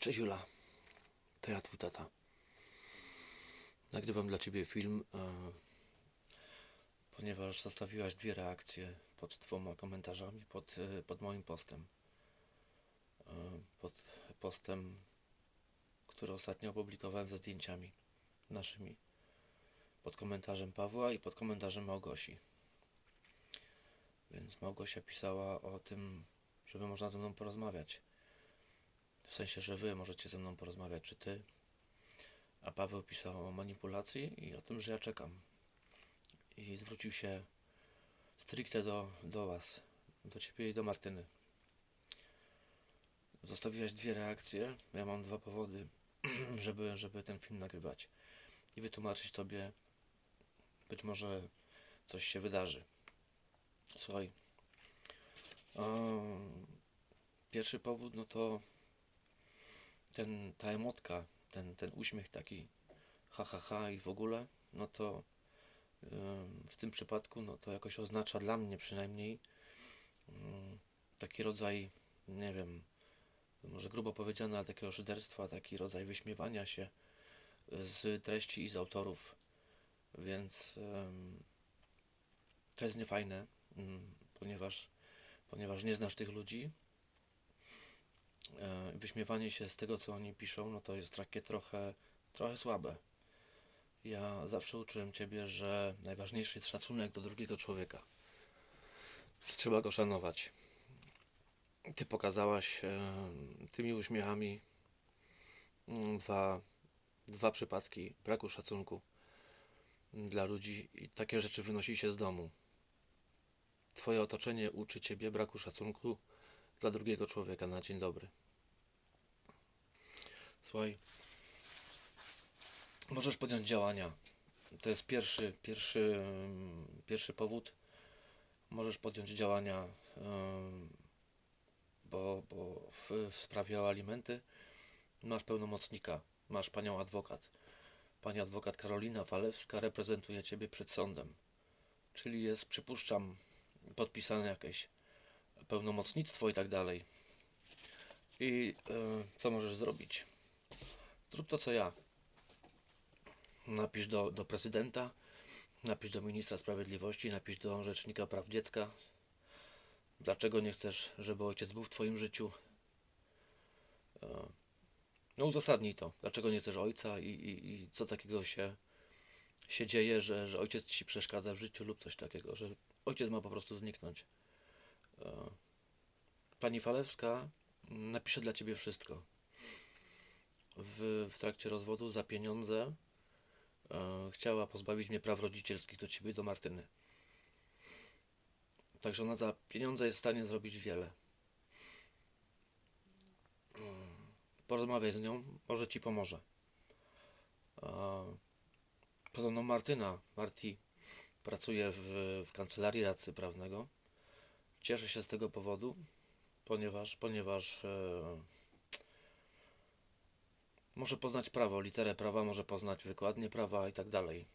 Cześć Jula, to ja twój tata. Nagrywam dla ciebie film, e, ponieważ zostawiłaś dwie reakcje pod dwoma komentarzami pod, e, pod moim postem. E, pod postem, który ostatnio opublikowałem ze zdjęciami naszymi. Pod komentarzem Pawła i pod komentarzem Małgosi. Więc Małgosia pisała o tym, żeby można ze mną porozmawiać. W sensie, że wy możecie ze mną porozmawiać, czy ty. A Paweł pisał o manipulacji i o tym, że ja czekam. I zwrócił się stricte do, do was, do ciebie i do Martyny. Zostawiłaś dwie reakcje. Ja mam dwa powody, żeby, żeby ten film nagrywać. I wytłumaczyć tobie, być może coś się wydarzy. Słuchaj. O, pierwszy powód, no to ten, ta emotka, ten, ten uśmiech taki ha, ha, ha i w ogóle, no to ym, w tym przypadku, no to jakoś oznacza dla mnie przynajmniej ym, taki rodzaj, nie wiem, może grubo powiedziane, ale takiego szyderstwa, taki rodzaj wyśmiewania się z treści i z autorów, więc ym, to jest niefajne, ym, ponieważ, ponieważ nie znasz tych ludzi, wyśmiewanie się z tego, co oni piszą, no to jest takie trochę, trochę słabe. Ja zawsze uczyłem Ciebie, że najważniejszy jest szacunek do drugiego człowieka. Że trzeba go szanować. Ty pokazałaś e, tymi uśmiechami mm, dwa, dwa przypadki braku szacunku dla ludzi i takie rzeczy wynosi się z domu. Twoje otoczenie uczy Ciebie braku szacunku dla drugiego człowieka na dzień dobry. Słuchaj, możesz podjąć działania. To jest pierwszy, pierwszy, pierwszy powód. Możesz podjąć działania, bo, bo w, w sprawie o alimenty masz pełnomocnika, masz panią adwokat. Pani adwokat Karolina Walewska reprezentuje Ciebie przed sądem. Czyli jest, przypuszczam, podpisane jakieś pełnomocnictwo i tak dalej. I e, co możesz zrobić? Zrób to, co ja. Napisz do, do prezydenta, napisz do ministra sprawiedliwości, napisz do rzecznika praw dziecka. Dlaczego nie chcesz, żeby ojciec był w Twoim życiu? E, no, uzasadnij to. Dlaczego nie chcesz ojca i, i, i co takiego się, się dzieje, że, że ojciec ci przeszkadza w życiu lub coś takiego, że ojciec ma po prostu zniknąć. E, Pani Falewska napisze dla ciebie wszystko. W, w trakcie rozwodu za pieniądze e, chciała pozbawić mnie praw rodzicielskich do ciebie i do Martyny. Także ona za pieniądze jest w stanie zrobić wiele. Mm, Porozmawiaj z nią, może ci pomoże. E, Podobno Martyna, Marti, pracuje w, w kancelarii radcy prawnego. Cieszę się z tego powodu, ponieważ, ponieważ e, może poznać prawo, literę prawa, może poznać wykładnię prawa i tak dalej.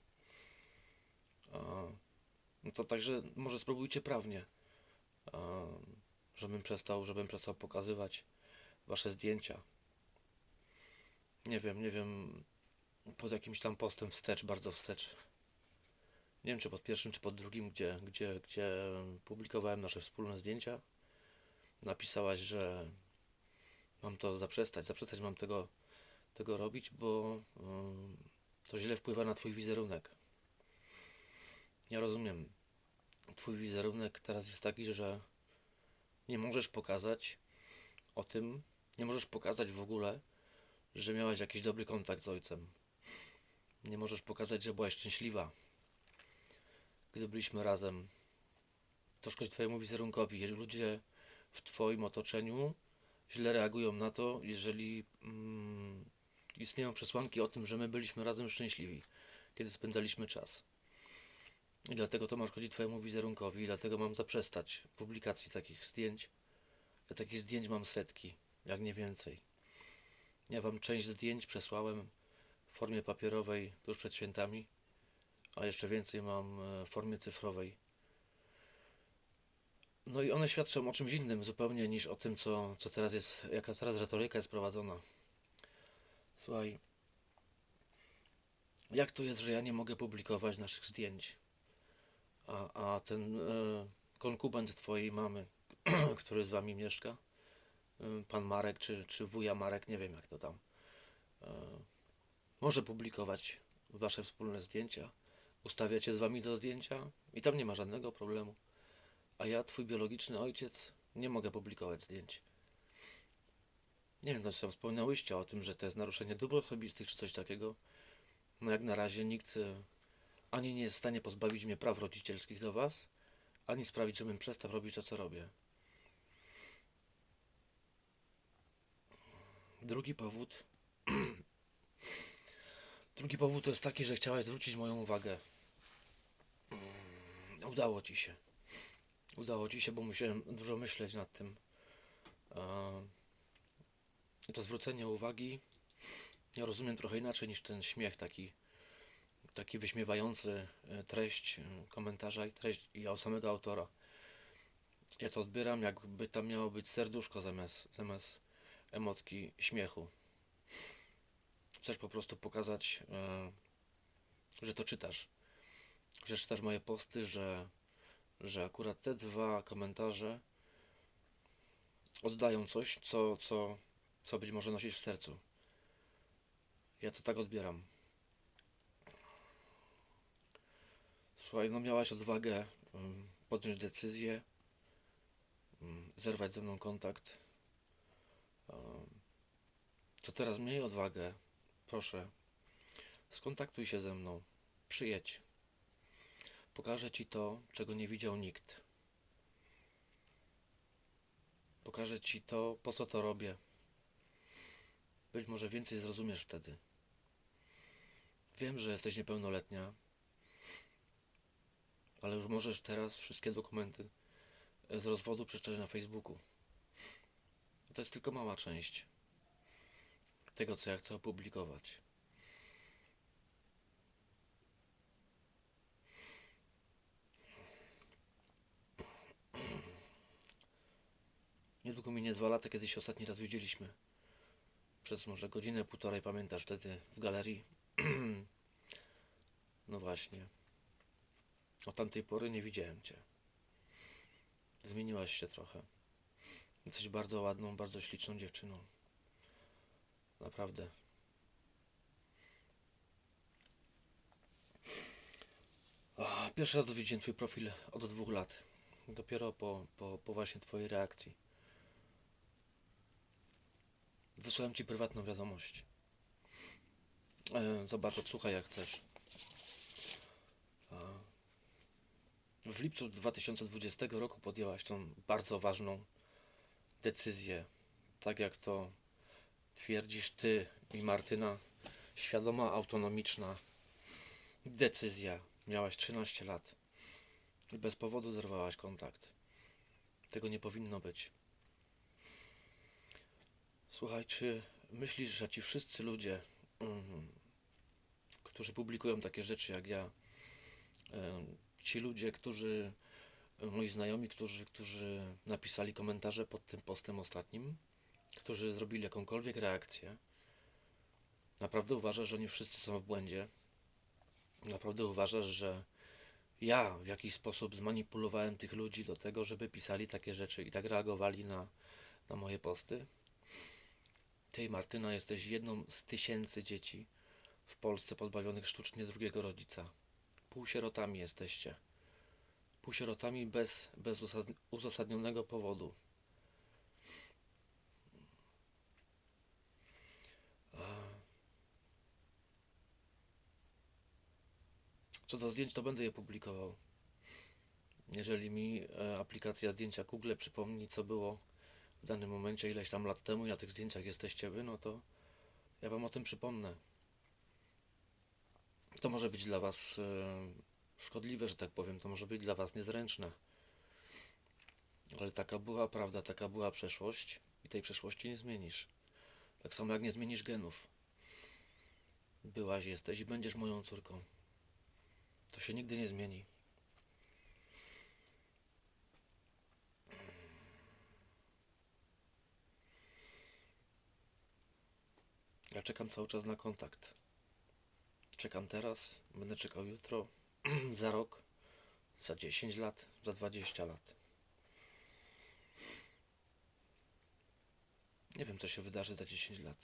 E, no to także może spróbujcie prawnie, e, żebym przestał, żebym przestał pokazywać wasze zdjęcia. Nie wiem, nie wiem, pod jakimś tam postem wstecz, bardzo wstecz. Nie wiem, czy pod pierwszym, czy pod drugim, gdzie, gdzie, gdzie publikowałem nasze wspólne zdjęcia. Napisałaś, że mam to zaprzestać, zaprzestać mam tego, tego robić, bo ym, to źle wpływa na Twój wizerunek. Ja rozumiem. Twój wizerunek teraz jest taki, że nie możesz pokazać o tym, nie możesz pokazać w ogóle, że miałaś jakiś dobry kontakt z ojcem. Nie możesz pokazać, że byłaś szczęśliwa, gdy byliśmy razem. To szkodzi Twojemu wizerunkowi. Jeżeli ludzie w Twoim otoczeniu źle reagują na to, jeżeli mm, istnieją przesłanki o tym, że my byliśmy razem szczęśliwi, kiedy spędzaliśmy czas. I dlatego to ma szkodzić Twojemu wizerunkowi, i dlatego mam zaprzestać publikacji takich zdjęć. Ja takich zdjęć mam setki, jak nie więcej. Ja Wam część zdjęć przesłałem w formie papierowej tuż przed świętami, a jeszcze więcej mam e, w formie cyfrowej. No i one świadczą o czymś innym zupełnie niż o tym, co, co teraz jest, jaka teraz retoryka jest prowadzona. Słuchaj, jak to jest, że ja nie mogę publikować naszych zdjęć? A, a ten e, konkubent twojej mamy, który z wami mieszka, e, pan Marek czy, czy wuja Marek, nie wiem jak to tam, e, może publikować wasze wspólne zdjęcia, ustawia cię z wami do zdjęcia i tam nie ma żadnego problemu. A ja, twój biologiczny ojciec, nie mogę publikować zdjęć. Nie wiem, no co wspomniałyście o tym, że to jest naruszenie dóbr osobistych czy coś takiego. No jak na razie nikt e, ani nie jest w stanie pozbawić mnie praw rodzicielskich do was, ani sprawić, żebym przestał robić to, co robię. Drugi powód. Drugi powód to jest taki, że chciałaś zwrócić moją uwagę. Mm, Udało ci się. Udało ci się, bo musiałem dużo myśleć nad tym. E, to zwrócenie uwagi ja rozumiem trochę inaczej niż ten śmiech taki, taki wyśmiewający e, treść e, komentarza i treść i samego autora. Ja to odbieram jakby tam miało być serduszko zamiast, zamiast emotki śmiechu. Chcesz po prostu pokazać, e, że to czytasz. Że czytasz moje posty, że, że akurat te dwa komentarze oddają coś, co, co, co być może nosisz w sercu. Ja to tak odbieram. Słuchaj, no miałaś odwagę um, podjąć decyzję, um, zerwać ze mną kontakt. Um, co teraz miej odwagę, proszę, skontaktuj się ze mną, przyjedź. Pokażę ci to, czego nie widział nikt. Pokażę ci to, po co to robię. Być może więcej zrozumiesz wtedy. Wiem, że jesteś niepełnoletnia, ale już możesz teraz wszystkie dokumenty z rozwodu przeczytać na Facebooku. To jest tylko mała część tego, co ja chcę opublikować. Niedługo minie dwa lata, kiedy się ostatni raz widzieliśmy. Przez może godzinę, półtorej, pamiętasz wtedy w galerii? No właśnie. Od tamtej pory nie widziałem cię. Zmieniłaś się trochę. Jesteś bardzo ładną, bardzo śliczną dziewczyną. Naprawdę. Pierwszy raz widziałem twój profil od dwóch lat. Dopiero po, po, po właśnie twojej reakcji. Wysłałem ci prywatną wiadomość. E, zobacz, odsłuchaj jak chcesz. A, W lipcu 2020 roku podjęłaś tą bardzo ważną decyzję. Tak jak to twierdzisz ty i Martyna, świadoma, autonomiczna decyzja. Miałaś 13 lat i bez powodu zerwałaś kontakt. Tego nie powinno być. Słuchaj, czy myślisz, że ci wszyscy ludzie, mm, którzy publikują takie rzeczy jak ja, ci ludzie, którzy, moi znajomi, którzy, którzy napisali komentarze pod tym postem ostatnim, którzy zrobili jakąkolwiek reakcję, naprawdę uważasz, że oni wszyscy są w błędzie? Naprawdę uważasz, że ja w jakiś sposób zmanipulowałem tych ludzi do tego, żeby pisali takie rzeczy i tak reagowali na, na moje posty? Ty, Martyna, jesteś jedną z tysięcy dzieci w Polsce pozbawionych sztucznie drugiego rodzica. Półsierotami jesteście. Półsierotami bez, bez uzasadnionego powodu. A. Co do zdjęć, to będę je publikował. Jeżeli mi e, aplikacja zdjęcia Google przypomni, co było w danym momencie, ileś tam lat temu, i na tych zdjęciach jesteście wy, no to ja wam o tym przypomnę. To może być dla was e, szkodliwe, że tak powiem, to może być dla was niezręczne. Ale taka była prawda, taka była przeszłość i tej przeszłości nie zmienisz. Tak samo jak nie zmienisz genów. Byłaś, jesteś i będziesz moją córką. To się nigdy nie zmieni. Ja czekam cały czas na kontakt. Czekam teraz, będę czekał jutro, za rok, za 10 lat, za 20 lat. Nie wiem, co się wydarzy za 10 lat.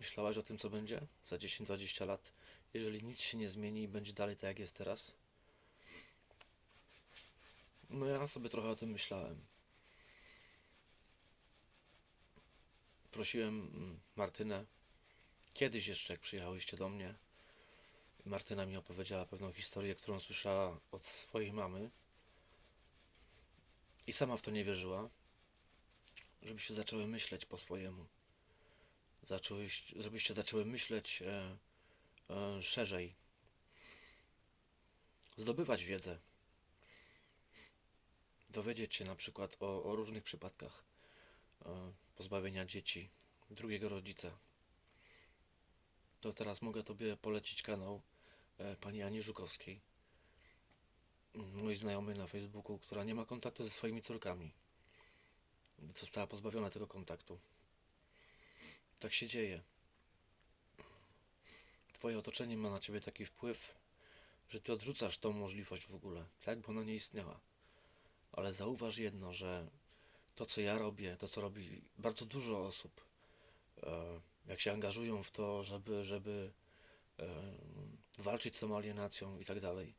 Myślałaś o tym, co będzie za 10-20 lat, jeżeli nic się nie zmieni i będzie dalej tak, jak jest teraz? No ja sobie trochę o tym myślałem. Prosiłem mm, Martynę, kiedyś jeszcze jak przyjechałyście do mnie, Martyna mi opowiedziała pewną historię, którą słyszała od swojej mamy i sama w to nie wierzyła, żebyście zaczęły myśleć po swojemu. Zaczęłyś, żebyście zaczęły myśleć e, szerzej, zdobywać wiedzę, dowiedzieć się na przykład o, o różnych przypadkach e, pozbawienia dzieci drugiego rodzica. To teraz mogę Tobie polecić kanał e, pani Ani Żukowskiej, mój znajomy na Facebooku, która nie ma kontaktu ze swoimi córkami. Została pozbawiona tego kontaktu. Tak się dzieje. Twoje otoczenie ma na Ciebie taki wpływ, że Ty odrzucasz tą możliwość w ogóle, tak? Bo ona nie istniała. Ale zauważ jedno, że to, co ja robię, to, co robi bardzo dużo osób, e, jak się angażują w to, żeby, żeby e, walczyć z tą alienacją i tak dalej,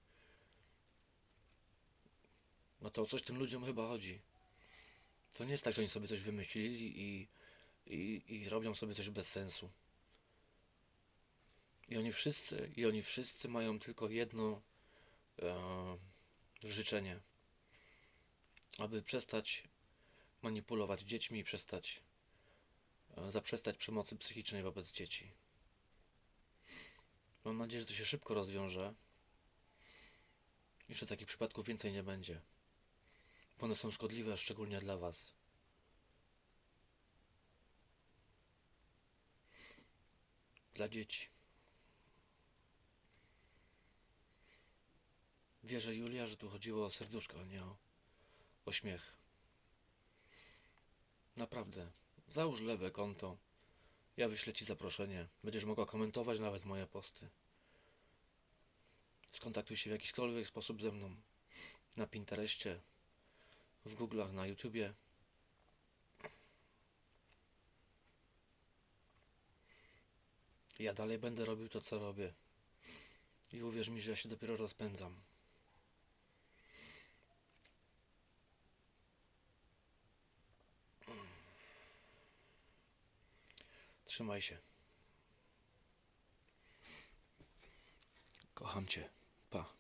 no to o coś tym ludziom chyba chodzi. To nie jest tak, że oni sobie coś wymyślili i, i, i robią sobie coś bez sensu. I oni wszyscy, i oni wszyscy mają tylko jedno e, życzenie, aby przestać manipulować dziećmi i przestać e, zaprzestać przemocy psychicznej wobec dzieci. Mam nadzieję, że to się szybko rozwiąże i że takich przypadków więcej nie będzie. One są szkodliwe, szczególnie dla Was. Dla dzieci. Wierzę, Julia, że tu chodziło o serduszko, nie o, o śmiech. Naprawdę. Załóż lewe konto. Ja wyślę Ci zaproszenie. Będziesz mogła komentować nawet moje posty. Skontaktuj się w jakikolwiek sposób ze mną. Na Pinterestie, w Google'ach, na YouTubie. Ja dalej będę robił to, co robię. I uwierz mi, że ja się dopiero rozpędzam. Trzymaj się. Kocham cię. Pa.